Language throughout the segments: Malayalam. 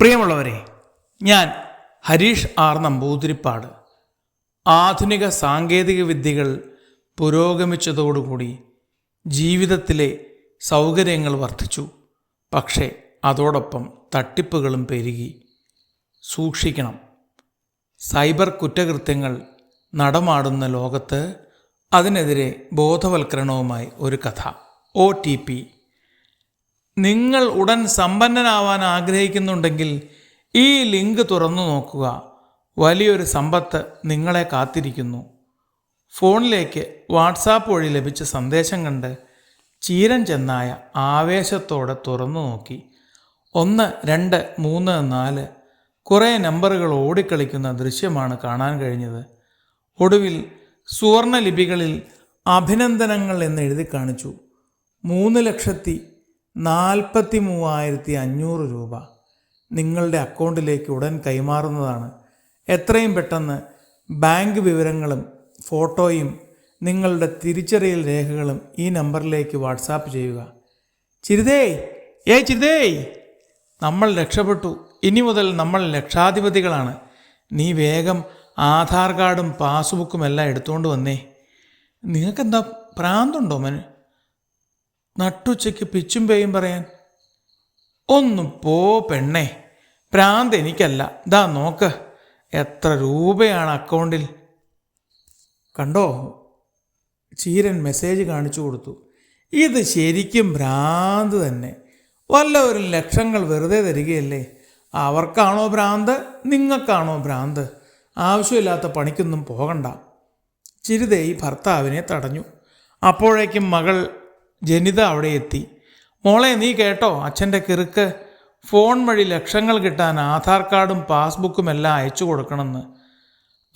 പ്രിയമുള്ളവരെ ഞാൻ ഹരീഷ് ആർ നമ്പൂതിരിപ്പാട്. ആധുനിക സാങ്കേതിക വിദ്യകൾ പുരോഗമിച്ചതോടുകൂടി ജീവിതത്തിലെ സൗകര്യങ്ങൾ വർദ്ധിച്ചു. പക്ഷേ അതോടൊപ്പം തട്ടിപ്പുകളും പെരുകി. സൂക്ഷിക്കണം. സൈബർ കുറ്റകൃത്യങ്ങൾ നടമാടുന്ന ലോകത്ത് അതിനെതിരെ ബോധവൽക്കരണവുമായി ഒരു കഥ. O T P. നിങ്ങൾ ഉടൻ സമ്പന്നനാവാൻ ആഗ്രഹിക്കുന്നുണ്ടെങ്കിൽ ഈ ലിങ്ക് തുറന്നു നോക്കുക. വലിയൊരു സമ്പത്ത് നിങ്ങളെ കാത്തിരിക്കുന്നു. ഫോണിലേക്ക് വാട്സാപ്പ് വഴി ലഭിച്ച സന്ദേശം കണ്ട് ചീരൻ ചെന്നായ ആവേശത്തോടെ തുറന്നു നോക്കി. ഒന്ന് രണ്ട് മൂന്ന് നാല് കുറേ നമ്പറുകൾ ഓടിക്കളിക്കുന്ന ദൃശ്യമാണ് കാണാൻ കഴിഞ്ഞത്. ഒടുവിൽ സുവർണ ലിപികളിൽ അഭിനന്ദനങ്ങൾ എന്ന് എഴുതി കാണിച്ചു. മൂന്ന് ലക്ഷത്തി നാൽപ്പത്തി മൂവായിരത്തി അഞ്ഞൂറ് രൂപ നിങ്ങളുടെ അക്കൗണ്ടിലേക്ക് ഉടൻ കൈമാറുന്നതാണ്. എത്രയും പെട്ടെന്ന് ബാങ്ക് വിവരങ്ങളും ഫോട്ടോയും നിങ്ങളുടെ തിരിച്ചറിയൽ രേഖകളും ഈ നമ്പറിലേക്ക് വാട്സാപ്പ് ചെയ്യുക. ചിരിതേയ് ഏയ് ചിരിതേയ് നമ്മൾ രക്ഷപ്പെട്ടു. ഇനി മുതൽ നമ്മൾ ലക്ഷാധിപതികളാണ്. നീ വേഗം ആധാർ കാർഡും പാസ്ബുക്കും എല്ലാം എടുത്തുകൊണ്ട് വന്നേ. നിങ്ങൾക്കെന്താ പ്രാന്തുണ്ടോ മന്? നട്ടുച്ചയ്ക്ക് പിച്ചും പേയും പറയാൻ ഒന്ന് പോ പെണ്ണേ പ്രാന്ത് എനിക്കല്ല. ദാ നോക്ക് എത്ര രൂപയാണ് അക്കൗണ്ടിൽ. കണ്ടോ? ചീരൻ മെസ്സേജ് കാണിച്ചു കൊടുത്തു. ഇത് ശരിക്കും ഭ്രാന്ത് തന്നെ. വല്ലവരും ലക്ഷങ്ങൾ വെറുതെ തരികയല്ലേ? അവർക്കാണോ ഭ്രാന്ത്? നിങ്ങൾക്കാണോ ഭ്രാന്ത്? ആവശ്യമില്ലാത്ത പണിക്കൊന്നും പോകണ്ട. ചിരിതേയി ഭർത്താവിനെ തടഞ്ഞു. അപ്പോഴേക്കും മകൾ ജനിത അവിടെ എത്തി. മോളെ നീ കേട്ടോ? അച്ഛന്റെ കിറുക്ക്. ഫോൺ വഴി ലക്ഷങ്ങൾ കിട്ടാൻ ആധാർ കാർഡും പാസ്ബുക്കും എല്ലാം അയച്ചു കൊടുക്കണമെന്ന്.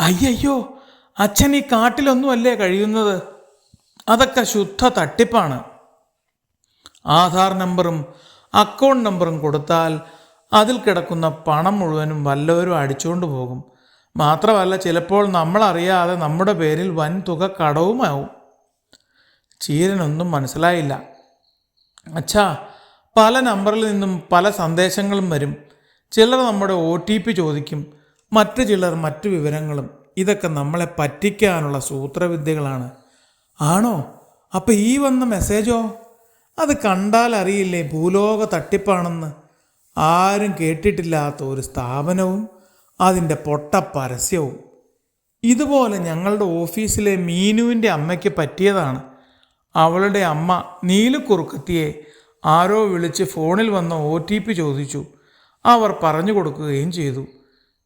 അയ്യയ്യോ അച്ഛൻ ഈ കാട്ടിലൊന്നുമല്ലേ കഴിയുന്നത്? അതൊക്കെ ശുദ്ധ തട്ടിപ്പാണ്. ആധാർ നമ്പറും അക്കൗണ്ട് നമ്പറും കൊടുത്താൽ അതിൽ കിടക്കുന്ന പണം മുഴുവനും വല്ലവരും അടിച്ചുകൊണ്ട് പോകും. മാത്രമല്ല ചിലപ്പോൾ നമ്മളറിയാതെ നമ്മുടെ പേരിൽ വൻ തുക കടവുമാവും. ചീരനൊന്നും മനസ്സിലായില്ല. അച്ഛാ പല നമ്പറിൽ നിന്നും പല സന്ദേശങ്ങളും വരും. ചിലർ നമ്മുടെ ഒ ടി പി ചോദിക്കും മറ്റു ചിലർ മറ്റു വിവരങ്ങളും. ഇതൊക്കെ നമ്മളെ പറ്റിക്കാനുള്ള സൂത്രവിദ്യകളാണ്. ആണോ? അപ്പം ഈ വന്ന മെസ്സേജോ? അത് കണ്ടാൽ അറിയില്ലേ ഭൂലോക തട്ടിപ്പാണെന്ന്? ആരും കേട്ടിട്ടില്ലാത്ത ഒരു സ്ഥാപനവും അതിന്റെ പൊട്ട പരസ്യവും. ഇതുപോലെ ഞങ്ങളുടെ ഓഫീസിലെ മീനുവിന്റെ അമ്മയ്ക്ക് പറ്റിയതാണ്. അവളുടെ അമ്മ നീലുക്കുറുക്കത്തിയെ ആരോ വിളിച്ച് ഫോണിൽ വന്ന ഒ ടി പി ചോദിച്ചു. അവർ പറഞ്ഞു കൊടുക്കുകയും ചെയ്തു.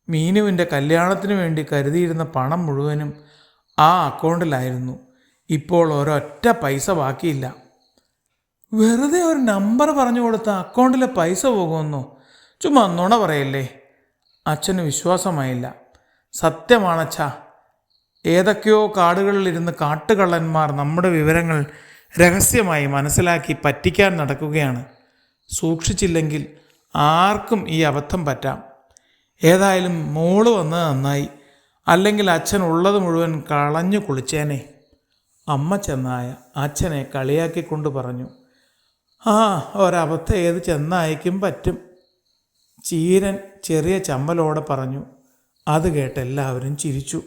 മീനുവിന്റെ കല്യാണത്തിന് വേണ്ടി കരുതിയിരുന്ന പണം മുഴുവനും ആ അക്കൗണ്ടിലായിരുന്നു. ഇപ്പോൾ ഒരൊറ്റ പൈസ ബാക്കിയില്ല. വെറുതെ ഒരു നമ്പർ പറഞ്ഞു കൊടുത്ത അക്കൗണ്ടിലെ പൈസ പോകുമെന്നോ? ചുമ്മാ നുണ പറയല്ലേ? അച്ഛന് വിശ്വാസമായില്ല. സത്യമാണച്ഛാ ഏതൊക്കെയോ കാടുകളിലിരുന്ന് കാട്ടുകള്ളന്മാർ നമ്മുടെ വിവരങ്ങൾ രഹസ്യമായി മനസ്സിലാക്കി പറ്റിക്കാൻ നടക്കുകയാണ്. സൂക്ഷിച്ചില്ലെങ്കിൽ ആർക്കും ഈ അബദ്ധം പറ്റാം. ഏതായാലും മോൾ വന്നത് നന്നായി. അല്ലെങ്കിൽ അച്ഛൻ ഉള്ളത് മുഴുവൻ കളഞ്ഞു കുളിച്ചേനെ. അമ്മ ചെന്നായ അച്ഛനെ കളിയാക്കിക്കൊണ്ട് പറഞ്ഞു ആ ഒരബദ്ധം ഏത് ചെന്നായിക്കും പറ്റും. ചീരൻ ചെറിയ ചമ്മലോടെ പറഞ്ഞു അത് കേട്ട് എല്ലാവരും ചിരിച്ചു.